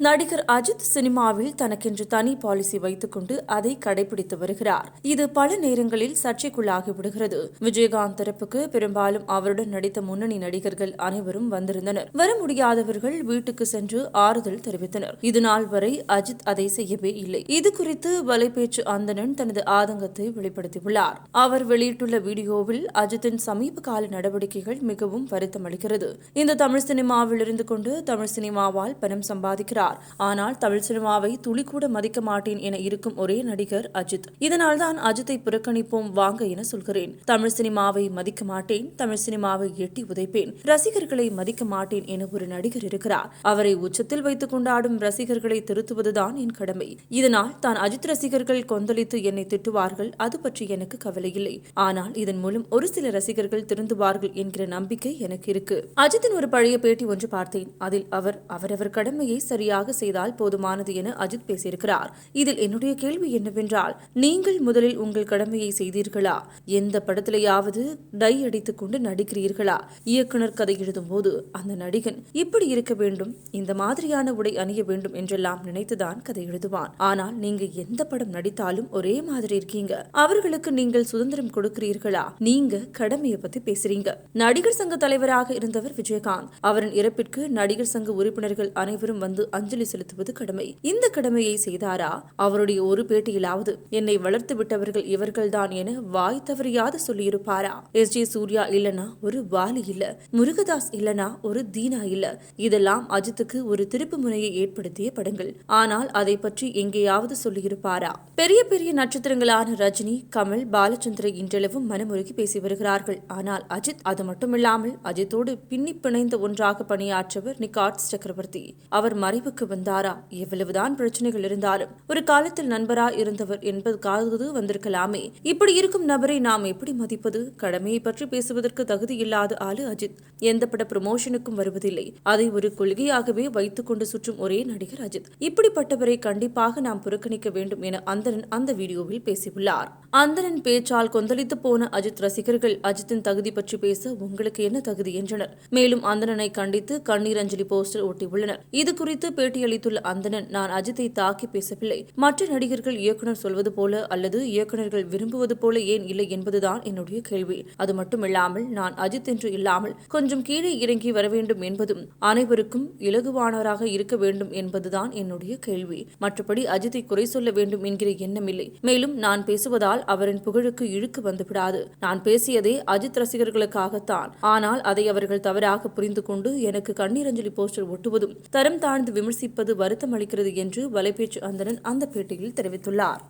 நடிகர் அஜித் சினிமாவில் தனக்கென்று தனி பாலிசி வைத்துக்கொண்டு அதை கடைபிடித்து வருகிறார். இது பல நேரங்களில் சர்ச்சைக்குள்ளாகி விடுகிறது. விஜயகாந்த் தரப்புக்கு பெரும்பாலும் அவருடன் நடித்த முன்னணி நடிகர்கள் அனைவரும் வந்திருந்தனர். வர முடியாதவர்கள் வீட்டுக்கு சென்று ஆறுதல் தெரிவித்தனர். இது நாள் வரை அஜித் அதை செய்யவே இல்லை. இது குறித்து வலைபேச்சு அந்தணன் தனது ஆதங்கத்தை வெளிப்படுத்தியுள்ளார். அவர் வெளியிட்டுள்ள வீடியோவில் அஜித்தின் சமீப கால நடவடிக்கைகள் மிகவும் வருத்தமளிக்கிறது. இந்த தமிழ் சினிமாவில் இருந்து கொண்டு தமிழ் சினிமாவால் பணம் சம்பாதிக்கிறார். ஆனால் தமிழ் சினிமாவை துளி கூட மதிக்க மாட்டேன் என இருக்கும் ஒரே நடிகர் அஜித். இதனால்தான் அஜித்தை புறக்கணிப்போம் வாங்க என சொல்கிறேன். தமிழ் சினிமாவை மதிக்க மாட்டேன் தமிழ் சினிமாவை எட்டி உதைப்பேன். ரசிகர்களை மதிக்க மாட்டேன் என ஒரு நடிகர் இருக்கிறார். அவரை உச்சத்தில் வைத்துக் கொண்டாடும் ரசிகர்களை திருத்துவதுதான் என் கடமை. இதனால் தான் அஜித் ரசிகர்கள் கொந்தளித்து என்னை திட்டுவார்கள் அது பற்றி எனக்கு கவலை இல்லை. ஆனால் இதன் மூலம் ஒரு சில ரசிகர்கள் திருந்துவார்கள் என்கிற நம்பிக்கை எனக்கு இருக்கு. அஜித்தின் ஒரு பழைய பேட்டி ஒன்று பார்த்தேன். அதில் அவர் அவரவர் கடமையை சரியாக செய்தால் போதுமானது என அஜித் பேசியிருக்கிறார். இதில் என்னுடைய கேள்வி என்னவென்றால் நீங்கள் முதலில் உங்கள் கடமையை செய்தீர்களா? எந்த படத்திலேயாவது டை அடித்துக் கொண்டு நடிக்கிறீர்களா? இயக்குனர் கதை எழுதும் போது அந்த நடிகன் இப்படி இருக்க வேண்டும் இந்த மாதிரியான உடை அணிய வேண்டும் என்றெல்லாம் நினைத்துதான் கதை எழுதுவான். ஆனால் நீங்க எந்த படம் நடித்தாலும் ஒரே மாதிரி இருக்கீங்க. அவர்களுக்கு நீங்கள் சுதந்திரம் கொடுக்கிறீர்களா? நீங்க கடமையை பத்தி பேசுறீங்க. நடிகர் சங்க தலைவராக இருந்தவர் விஜயகாந்த். அவரின் இறப்பிற்கு நடிகர் சங்க உறுப்பினர்கள் அனைவரும் வந்து அஞ்சலி செலுத்துவது கடமை. இந்த கடமையை செய்தாரா? அவருடைய ஒரு பேட்டியிலாவது என்னை வளர்த்து விட்டவர்கள் இவர்கள்தான் என வாய் தவறியாது சொல்லியிருப்பாரா? எஸ். ஜே. சூர்யா இல்லனா ஒரு வாலி இல்ல. முருகதாஸ் இல்லனா ஒரு தீனா இல்ல. இதெல்லாம் அஜித்துக்கு ஒரு திருப்பு முனையை ஏற்படுத்திய படங்கள். ஆனால் அதை பற்றி எங்கேயாவது சொல்லியிருப்பாரா? பெரிய பெரிய நட்சத்திரங்களான ரஜினி கமல் பாலச்சந்திர இன்றளவும் மனமுருகி பேசி வருகிறார்கள். ஆனால் அஜித் அது மட்டுமில்லாமல் அஜித்தோடு பின்னி பிணைந்த ஒன்றாக பணியாற்றவர் நிகாட்ஸ் சக்கரவர்த்தி. அவர் மறைவுக்கு முடிவுக்கு வந்தாரா? எவ்வளவுதான் பிரச்சனைகள் இருந்தாலும் ஒரு காலத்தில் நண்பரா இருந்தவர் என்பதுக்காவது வந்திருக்கலாமே. இப்படி இருக்கும் நபரை நாம் எப்படி மதிப்பது? கடமையை பற்றி பேசுவதற்கு தகுதி இல்லாத ஆளு அஜித். எந்த பட ப்ரமோஷனுக்கும் வருவதில்லை. அதை ஒரு கொள்கையாகவே வைத்துக் கொண்டு சுற்றும் ஒரே நடிகர் அஜித். இப்படிப்பட்டவரை கண்டிப்பாக நாம் புறக்கணிக்க வேண்டும் என அந்தரன் அந்த வீடியோவில் பேசியுள்ளார். அந்தரன் பேச்சால் கொந்தளித்து போன அஜித் ரசிகர்கள் அஜித்தின் தகுதி பற்றி பேச உங்களுக்கு என்ன தகுதி? என்றனர். மேலும் அந்தணனை கண்டித்து கண்ணீர் அஞ்சலி போஸ்டர் ஒட்டியுள்ளனர். இது குறித்து பேட்டியளித்துள்ள அந்தணன் நான் அஜித்தை தாக்கி பேசவில்லை. மற்ற நடிகர்கள் இயக்குனர் சொல்வது போல அல்லது இயக்குநர்கள் விரும்புவது போல ஏன் இல்லை என்பதுதான் என்னுடைய கேள்வி. அது மட்டுமில்லாமல் நான் அஜித் என்று இல்லாமல் கொஞ்சம் கீழே இறங்கி வர வேண்டும் என்பதும் அனைவருக்கும் இலகுவானவராக இருக்க வேண்டும் என்பதுதான் என்னுடைய கேள்வி. மற்றபடி அஜித்தை குறை சொல்ல வேண்டும் என்கிற எண்ணமில்லை மேலும் நான் பேசுவதால் அவரின் புகழுக்கு இழுக்கு வந்துவிடாது. நான் பேசியதே அஜித் ரசிகர்களுக்காகத்தான். ஆனால் அதை அவர்கள் தவறாக புரிந்து கொண்டு எனக்கு கண்ணீரஞ்சலி போஸ்டர் ஒட்டுவதும் தரம் தாழ்ந்து விமர்சிப்பது வருத்தம் அளிக்கிறது என்று வலைபேச்சு அந்தரன் அந்த பேட்டியில் தெரிவித்துள்ளார்.